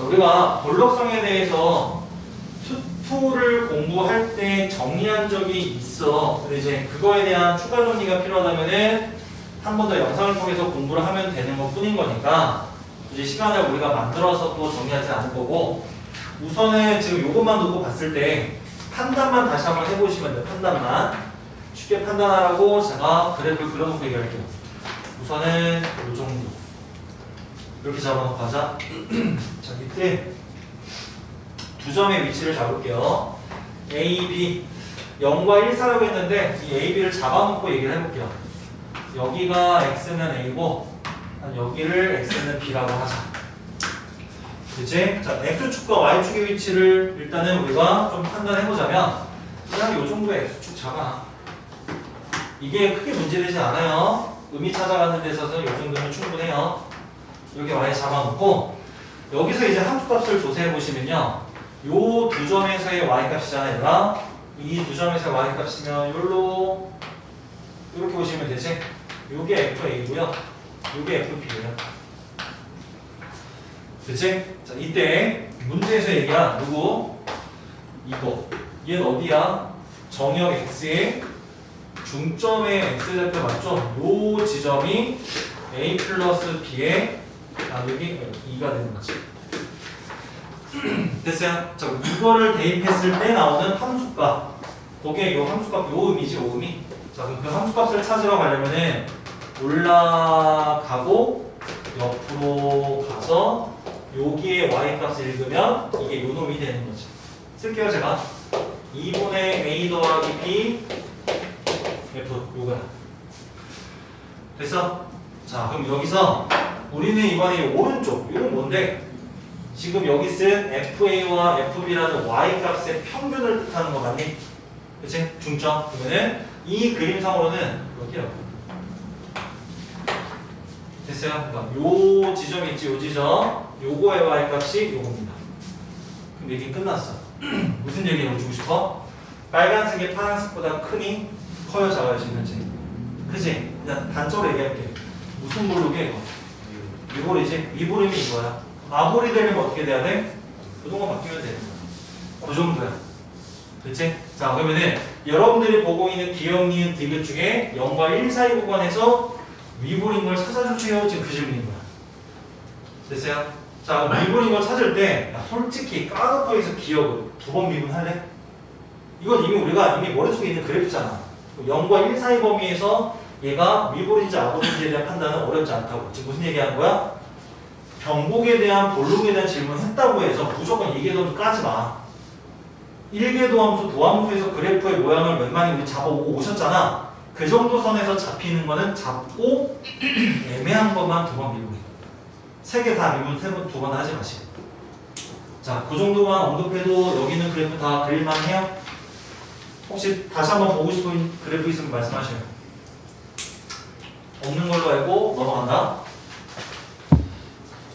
자, 우리가 볼록성에 대해서 투투를 공부할 때 정리한 적이 있어. 근데 이제 그거에 대한 추가 정리가 필요하다면은 한 번 더 영상을 통해서 공부를 하면 되는 것 뿐인 거니까 이제 시간을 우리가 만들어서 또 정리하지 않을 거고 우선은 지금 이것만 놓고 봤을 때 판단만 다시 한번 해보시면 돼요. 판단만. 쉽게 판단하라고 제가 그래프를 그려놓고 얘기할게요. 우선은 이 정도. 이렇게 잡아놓고 가자. 자, 밑에 두 점의 위치를 잡을게요. A, B. 0과 1 사라고 했는데 이 A, B를 잡아놓고 얘기를 해볼게요. 여기가 X는 A고 여기를 X는 B라고 하자. 그치? 자, X축과 Y축의 위치를 일단은 우리가 좀 판단해보자면 그냥 이 정도의 X축 잡아. 이게 크게 문제되지 않아요. 의미 찾아가는 데 있어서 이 정도면 충분해요. 이렇게 Y 잡아놓고 여기서 이제 함수값을 조사해 보시면요. 요 두 점에서의 Y 값이잖아요. 얘들아. 이두 점에서의 Y 값이면 요로 이렇게 보시면 되지. 요게 FA고요. 요게 FB예요. 그치? 자, 이때 문제에서 얘기한 누구? 이거. 얘는 어디야? 정역 X의 중점의 X좌표 맞죠? 요 지점이 A 플러스 B의 나누기 2가 되는 거지. 됐어요? 자, 이거를 대입했을 때 나오는 함수값. 그게 요 함수값, 요 의미지, 요 의미. 자, 그럼 그 함수값을 찾으러 가려면은 올라가고 옆으로 가서 여기에 y값을 읽으면 이게 요 놈이 되는 거지. 쓸게요, 제가. 2분의 a 더하기 b f 요거야. 됐어? 자, 그럼 여기서 우리는 이번에 이 오른쪽, 이건 뭔데? 지금 여기 쓴 FA와 FB라는 Y 값의 평균을 뜻하는 거 맞니? 그치? 중점. 그러면은 이 그림상으로는 여기라고. 됐어요? 그러니까 요 지점 있지, 요 지점. 요거의 Y 값이 요겁니다. 그럼 얘기 끝났어. 무슨 얘기 해주고 싶어? 빨간색이 파란색보다 크니? 커요, 작아요, 지금 현재? 그지? 그냥 단적으로 얘기할게. 무슨 이거? 위볼이지? 위볼임이 이거야. 아볼이 되려면 어떻게 돼야 돼? 그동안 바뀌면 되는 거야. 그 정도야. 그치? 자, 그러면은 여러분들이 보고 있는 기억, 니은, 디귿 중에 0과 1 사이 구간에서 위볼인 걸 찾아주세요. 지금 그 질문인 거야. 됐어요? 자, 미분인 걸 찾을 때 야, 솔직히 까놓고 해서 기억을 두 번 미분할래? 이건 이미 우리가 이미 머릿속에 있는 그래프잖아. 0과 1 사이 범위에서 얘가 미분인지 아볼인지에 대한 판단은 어렵지 않다고. 지금 무슨 얘기하는 거야? 병곡에 대한 볼록에 대한 질문을 했다고 해서 무조건 이계도함수 까지 마. 1계도 함수 도함수에서 그래프의 모양을 몇 마디 우리 잡아오고 오셨잖아. 그 정도 선에서 잡히는 거는 잡고 애매한 것만 두 번 미분해. 세개 다 미분 세번 두 번 하지 마시고. 자, 그 정도만 언급해도 여기는 그래프 다 그릴만 해요? 혹시 다시 한번 보고 싶은 그래프 있으면 말씀하세요. 없는 걸로 알고 넘어간다.